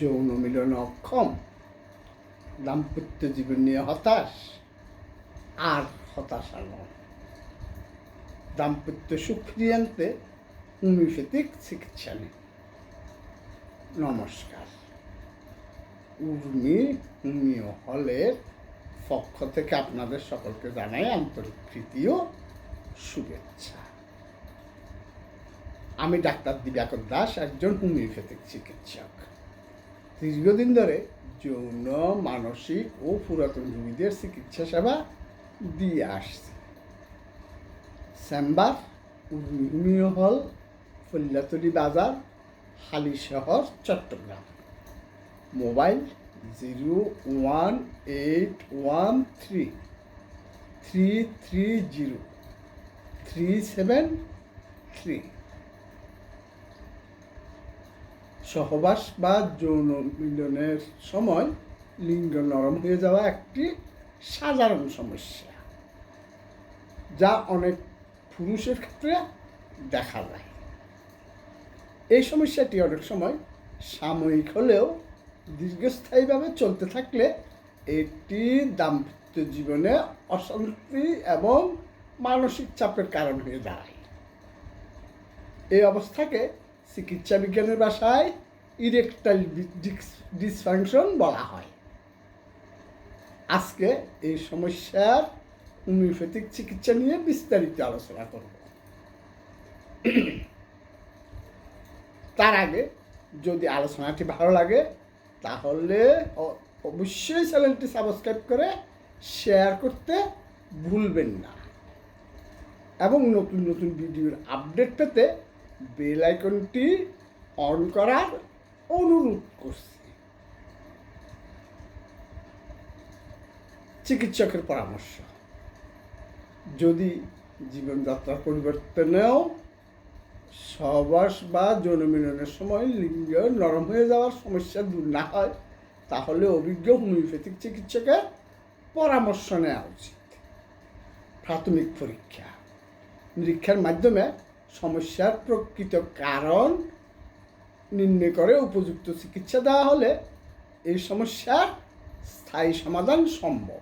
যৌন মিলন অক্ষম দাম্পত্য জীবন নিয়ে হতাশ? আর হতাশা নয়। দাম্পত্য সুখ ফিরিয়ে আনতে হোমিওপ্যাথিক চিকিৎসা নিন নমস্কার। উর্মি হোমিও হলের পক্ষ থেকে আপনাদের সকলকে জানাই আন্তরিক প্রীতি ও শুভেচ্ছা। আমি ডাক্তার দিবাকর দাস, একজন হোমিওপ্যাথিক চিকিৎসক। দীর্ঘদিন ধরে যৌন, মানসিক ও পুরাতন রোগীদের চিকিৎসা সেবা দিয়ে আসছে। চেম্বার হোমিও হল ফল্যাতলি বাজার, Halishahar, Chattogram. Mobile zero one eight one three three three zero, three seven three. সহবাস বা যৌন মিলনের সময় লিঙ্গ নরম হয়ে যাওয়া একটি সাধারণ সমস্যা, যা অনেক পুরুষের ক্ষেত্রে দেখা যায়। এই সমস্যাটি অনেক সময় সাময়িক হলেও দীর্ঘস্থায়ীভাবে চলতে থাকলে এটি দাম্পত্য জীবনে অশান্তি এবং মানসিক চাপের কারণ হয়ে দাঁড়ায়। এই অবস্থাকে চিকিৎসা বিজ্ঞানের ভাষায় ইরেকটাইল ডিসফাংশন বলা হয়। আজকে এই সমস্যার হোমিওপ্যাথিক চিকিৎসা নিয়ে বিস্তারিত আলোচনা করব। তার আগে যদি আলোচনাটি ভালো লাগে, তাহলে অবশ্যই চ্যানেলটি সাবস্ক্রাইব করে শেয়ার করতে ভুলবেন না। এবং নতুন নতুন ভিডিওর আপডেট পেতে বেল আইকনটি অন করার অনুরোধ করছি। চিকিৎসকের পরামর্শ। যদি জীবনযাত্রার পরিবর্তনেও সহবাস বা যৌন মিলনের সময় লিঙ্গ নরম হয়ে যাওয়ার সমস্যা দূর না হয়, তাহলে অভিজ্ঞ হোমিওপ্যাথিক চিকিৎসকের পরামর্শ নেওয়া উচিত। প্রাথমিক পরীক্ষা। নিরীক্ষার মাধ্যমে সমস্যার প্রকৃত কারণ নির্ণয় করে উপযুক্ত চিকিৎসা দেওয়া হলে এই সমস্যার স্থায়ী সমাধান সম্ভব।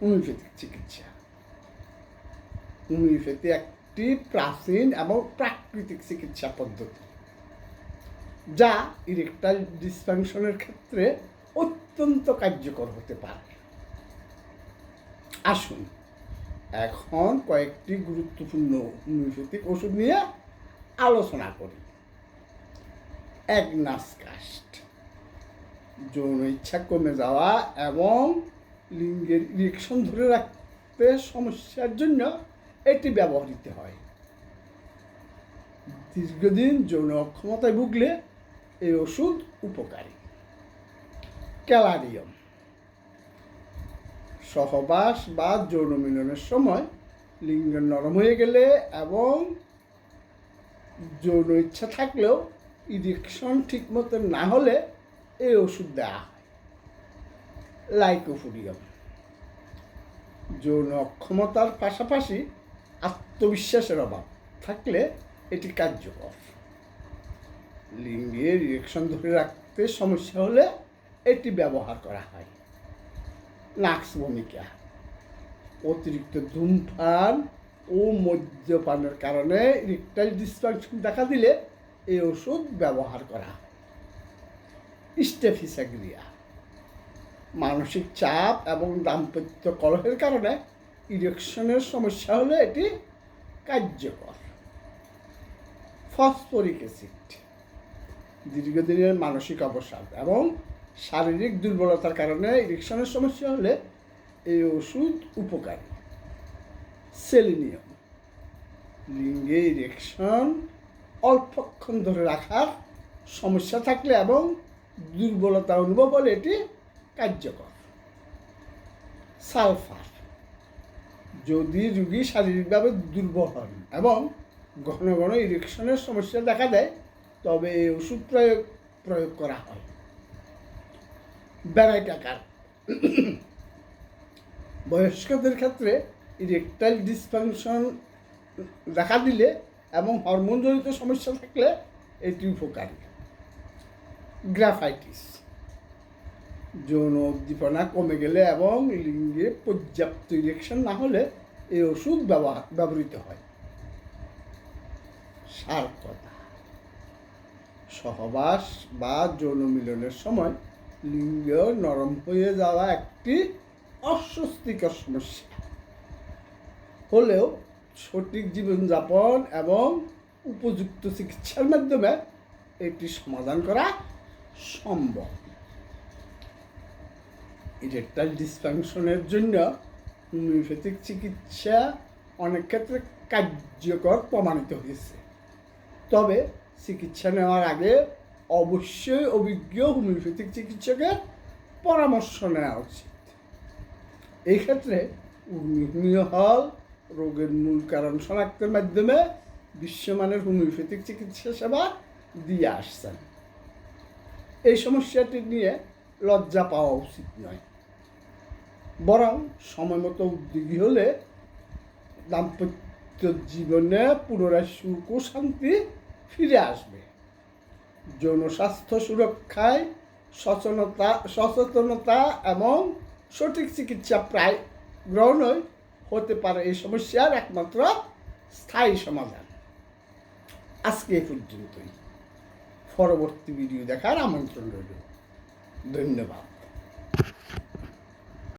হোমিওপ্যাথিক চিকিৎসা। হোমিওপ্যাথি একটি প্রাচীন এবং প্রাকৃতিক চিকিৎসা পদ্ধতি, যা ইরেকটাইল ডিসফাংশনের ক্ষেত্রে অত্যন্ত কার্যকর হতে পারে। আসুন এখন কয়েকটি গুরুত্বপূর্ণ হোমিওপ্যাথিক ওষুধ নিয়ে আলোচনা করি। কাস্ট যৌন ইচ্ছা কমে যাওয়া এবং লিঙ্গের ইরেকশন ধরে রাখতে সমস্যার জন্য এটি ব্যবহৃত হয়। দীর্ঘদিন যৌন অক্ষমতায় ভুগলে এই ওষুধ উপকারী। ক্যালারিয়াম। সহবাস বা যৌন মিলনের সময় লিঙ্গ নরম হয়ে গেলে এবং যৌন ইচ্ছা থাকলেও ইরেকশন ঠিক মতো না হলে এই ওষুধ দেওয়া হয়। লাইকোফোডিয়াম যৌন অক্ষমতার পাশাপাশি আত্মবিশ্বাসের অভাব থাকলে এটি কার্যকর। লিঙ্গের ইরেকশন ধরে রাখতে সমস্যা হলে এটি ব্যবহার করা হয়। নাক্স ভূমিকা অতিরিক্ত ধূমপান ও মদ্যপানের কারণে ইরেকটাইল ডিসফাংশন দেখা দিলে এই ওষুধ ব্যবহার করা। স্টেফিসাগ্রিয়া। মানসিক চাপ এবং দাম্পত্য কলহের কারণে ইরেকশনের সমস্যা হলে এটি কার্যকর। Phosphoric acid. দীর্ঘদিনের মানসিক অবসাদ এবং শারীরিক দুর্বলতার কারণে ইরেকশনের সমস্যা হলে এই ওষুধ উপকারী। সেলিনিয়াম। লিঙ্গে ইরেকশন অল্পক্ষণ ধরে রাখার সমস্যা থাকলে এবং দুর্বলতা অনুভব হলে এটি কার্যকর। সালফার। যদি রুগী শারীরিকভাবে দুর্বল হন এবং ঘন ঘন ইরেকশনের সমস্যা দেখা দেয়, তবে এই ওষুধ প্রয়োগ প্রয়োগ করা হয়। ব্যারাইটাকার বয়স্কদের ক্ষেত্রে ইরেকটাইল ডিসফাংশন দেখা দিলে এবং হরমোনজনিত সমস্যা থাকলে এটি উপকারী। গ্রাফাইটিস। যৌন উদ্দীপনা কমে গেলে এবং লিঙ্গে পর্যাপ্ত ইলেকশন না হলে এই ওষুধ ব্যবহার ব্যবহৃত হয়। সার কথা সহবাস বা যৌন মিলনের সময় লিঙ্গ নরম হয়ে যাওয়া একটি অস্বস্তিকর সমস্যা। হলেও সঠিক জীবনযাপন এবং উপযুক্ত চিকিৎসার মাধ্যমে এটি সমাধান করা সম্ভব। ইরেকটাইল ডিসফাংশনের জন্য হোমিওপ্যাথিক চিকিৎসা অনেক ক্ষেত্রে কার্যকর প্রমাণিত হয়েছে। তবে চিকিৎসা নেওয়ার আগে অবশ্যই অভিজ্ঞ হোমিওপ্যাথিক চিকিৎসকের পরামর্শ নেওয়া উচিত। এই ক্ষেত্রে হল, রোগের মূল কারণ শনাক্তের মাধ্যমে বিশ্বমানের হোমিওপ্যাথিক চিকিৎসা সেবা দিয়ে আসছেন। এই সমস্যাটি নিয়ে লজ্জা পাওয়া উচিত নয়। বরং সময় মতো উদ্যোগী হলে দাম্পত্য জীবনে পুনরায় সুখ ও শান্তি ফিরে আসবে। যৌন স্বাস্থ্য সুরক্ষায় সচেতনতা সচেতনতা এবং সঠিক চিকিৎসা প্রায় গ্রহণই হতে পারে এই সমস্যার একমাত্র স্থায়ী সমাধান। আজকে এ পর্যন্তই। পরবর্তী ভিডিও দেখার আমন্ত্রণ রইল। ধন্যবাদ।